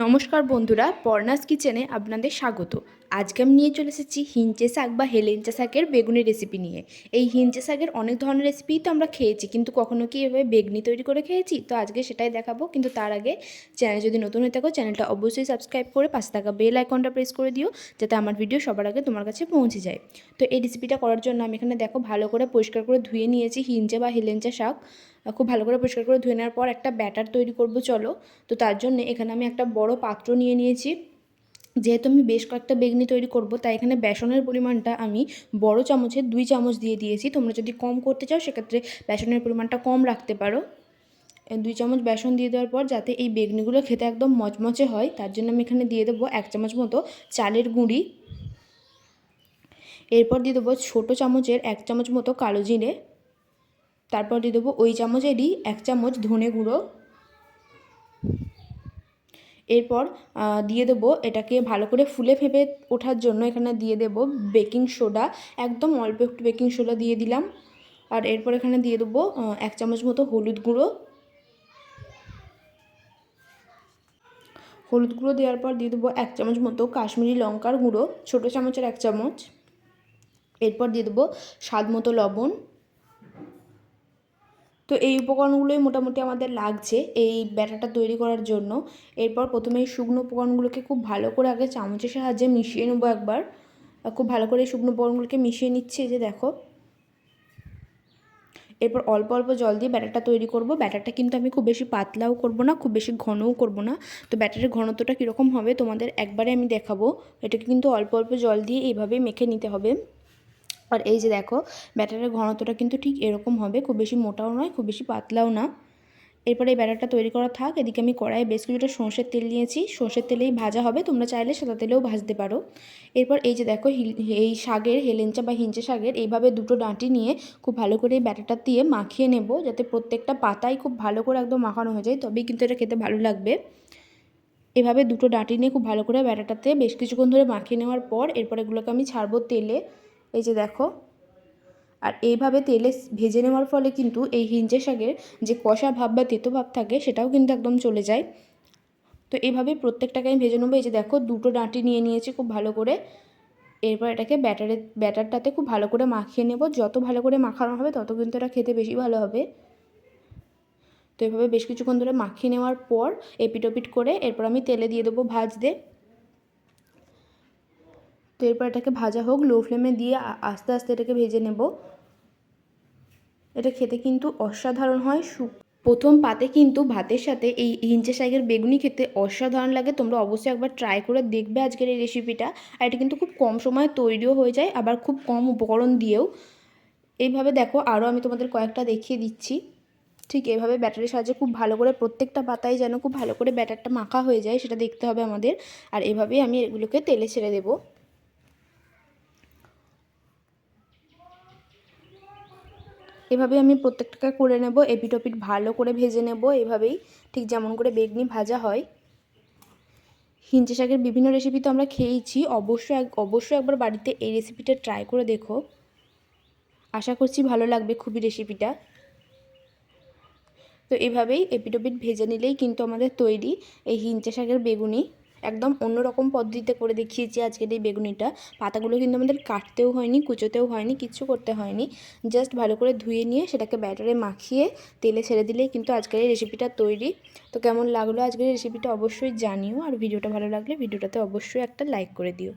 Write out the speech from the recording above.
নমস্কার বন্ধুরা পর্নাস কিচেনে আপনাদের স্বাগত। আজকে আমি নিয়ে চলে এসেছি হিঞ্চে শাক বা হেলেঞ্চা শাকের বেগুনের রেসিপি নিয়ে। এই হিঞ্চে শাকের অনেক ধরনের রেসিপি তো আমরা খেয়েছি, কিন্তু কখনো কি এভাবে বেগনি তৈরি করে খেয়েছি? তো আজকে সেটাই দেখাবো, কিন্তু তার আগে চ্যানেল যদি নতুন হয়ে থাকো চ্যানেলটা অবশ্যই সাবস্ক্রাইব করে পাশে থাকা বেল আইকনটা প্রেস করে দিও, যাতে আমার ভিডিও সবার আগে তোমার কাছে পৌঁছে যায়। তো এই রেসিপিটা করার জন্য আমি এখানে দেখো ভালো করে পরিষ্কার করে ধুয়ে নিয়েছি হিঞ্চে বা হেলেঞ্চা শাক। খুব ভালো করে পরিষ্কার করে ধুয়ে নেওয়ার পর একটা ব্যাটার তৈরি করব, চলো। তো তার জন্য এখানে আমি একটা বড় পাত্র নিয়ে নিয়েছি। যেহেতু আমি বেশ কয়েকটা বেগনি তৈরি করব, তাই এখানে বেসনের পরিমাণটা আমি বড় চামচের দুই চামচ দিয়ে দিয়েছি। তোমরা যদি কম করতে চাও, সেক্ষেত্রে বেসনের পরিমাণটা কম রাখতে পারো। দুই চামচ বেসন দিয়ে দেওয়ার পর যাতে এই বেগনিগুলো খেতে একদম মচমচে হয়, তার জন্য আমি এখানে দিয়ে দেবো এক চামচ মতো চালের গুঁড়ি। এরপর দিয়ে দেবো ছোটো চামচের এক চামচ মতো কালো জিরে। তারপর দিয়ে দেবো ওই চামচেরই এক চামচ ধনে গুঁড়ো। এরপর দিয়ে দেবো এটাকে ভালো করে ফুলে ফেপে ওঠার জন্য এখানে দিয়ে দেব বেকিং সোডা। একদম অল্প একটু বেকিং সোডা দিয়ে দিলাম। আর এরপর এখানে দিয়ে দেবো এক চামচ মতো হলুদ গুঁড়ো। হলুদ গুঁড়ো দেওয়ার পর দিয়ে দেবো এক চামচ মতো কাশ্মীরি লঙ্কার গুঁড়ো, ছোটো চামচের এক চামচ। এরপর দিয়ে দেবো স্বাদ মতো লবণ। তো এই উপকরণগুলোই মোটামুটি আমাদের লাগছে এই ব্যাটারটা তৈরি করার জন্য। এরপর প্রথমে এই শুকনো উপকরণগুলোকে খুব ভালো করে আগে চামচের সাহায্যে মিশিয়ে নেব একবার। খুব ভালো করে এই শুকনো উপকরণগুলোকে মিশিয়ে নিচ্ছে যে দেখো। এরপর অল্প অল্প জল দিয়ে ব্যাটারটা তৈরি করব। ব্যাটারটা কিন্তু আমি খুব বেশি পাতলাও করব না, খুব বেশি ঘনও করব না। তো ব্যাটারের ঘনত্বটা কীরকম হবে তোমাদের একবারে আমি দেখাবো। এটাকে কিন্তু অল্প অল্প জল দিয়ে এইভাবে মেখে নিতে হবে। আর এই যে দেখো, ব্যাটারের ঘনত্বটা কিন্তু ঠিক এরকম হবে, খুব বেশি মোটাও নয়, খুব বেশি পাতলাও না। এরপরে এই ব্যাটারটা তৈরি করা থাক, এদিকে আমি কড়াইয়ে বেশ কিছুটা সর্ষের তেল নিয়েছি, সর্ষের তেলেই ভাজা হবে, তোমরা চাইলে সাদা তেলেও ভাজতে পারো। এরপর এই যে দেখো এই শাগের হেলেঞ্চা বা হিঞ্চে শাকের, এইভাবে দুটো ডাঁটি নিয়ে খুব ভালো করে এই ব্যাটারটা দিয়ে মাখিয়ে নেব, যাতে প্রত্যেকটা পাতাই খুব ভালো করে একদম মাখানো হয়ে যায়, তবেই কিন্তু এটা খেতে ভালো লাগবে। এভাবে দুটো ডাঁটি নিয়ে খুব ভালো করে ব্যাটারটাতে বেশ কিছুক্ষণ ধরে মাখিয়ে নেওয়ার পর, এরপর এগুলোকে আমি ছাড়বো তেলে। এই যে দেখো। আর এইভাবে তেলে ভেজে নেওয়ার ফলে কিন্তু এই হিঞ্চে শাকের যে কষা ভাব বা তেতো ভাব থাকে সেটাও কিন্তু একদম চলে যায়। তো এইভাবে প্রত্যেকটাকে আমি ভেজে নেব। এই যে দেখো, দুটো ডাঁটি নিয়ে নিয়েছি খুব ভালো করে। এরপর এটাকে ব্যাটারে, ব্যাটারটাতে খুব ভালো করে মাখিয়ে নেব। যত ভালো করে মাখানো হবে, তত কিন্তু এটা খেতে বেশি ভালো হবে। তো এভাবে বেশ কিছুক্ষণ ধরে মাখিয়ে নেওয়ার পর এপিটোপিট করে এরপর আমি তেলে দিয়ে দেবো ভাজতে। তো এরপর এটাকে ভাজা হোক লো ফ্লেমে দিয়ে আস্তে আস্তে এটাকে ভেজে নেব। এটা খেতে কিন্তু অসাধারণ হয়। সু প্রথম পাতে কিন্তু ভাতের সাথে এই হিঞ্চে শাকের বেগুনি খেতে অসাধারণ লাগে। তোমরা অবশ্যই একবার ট্রাই করে দেখবে আজকের এই রেসিপিটা আর এটা কিন্তু খুব কম সময়ে তৈরিও হয়ে যায়, আবার খুব কম উপকরণ দিয়েও। এইভাবে দেখো আরও আমি তোমাদের কয়েকটা দেখিয়ে দিচ্ছি। ঠিক এভাবে ব্যাটারের সাহায্যে খুব ভালো করে প্রত্যেকটা পাতায় যেন খুব ভালো করে ব্যাটারটা মাখা হয়ে যায়, সেটা দেখতে হবে আমাদের। আর এভাবেই আমি এগুলোকে তেলে ছেড়ে দেবো। এভাবে আমি প্রত্যেকটাকে করে নেব এপিটোপিট ভালো করে ভেজে নেব, এভাবেই ঠিক যেমন করে বেগনি ভাজা হয়। হিঞ্চে শাকের বিভিন্ন রেসিপি তো আমরা খেয়েছি অবশ্যই অবশ্যই একবার বাড়িতে এই রেসিপিটা ট্রাই করে দেখো। আশা করছি ভালো লাগবে খুবই রেসিপিটা তো এভাবেই এপিটোপিট ভেজে নিলেই কিন্তু আমাদের তৈরি এই হিঞ্চে শাকের বেগুনি। একদম অন্যরকম পদ্ধতিতে করে দেখিয়েছি আজকের এই বেগুনিটা। পাতাগুলো কিন্তু আমাদের কাটতেও হয়নি, কুচোতেও হয়নি কিছু করতে হয়নি। জাস্ট ভালো করে ধুয়ে নিয়ে সেটাকে ব্যাটারে মাখিয়ে তেলে ছেড়ে দিলেই কিন্তু আজকের এই রেসিপিটা তৈরি। তো কেমন লাগল আজকের রেসিপিটা অবশ্যই জানিও। আর ভিডিওটা ভালো লাগলে ভিডিওটাতে অবশ্যই একটা লাইক করে দিও।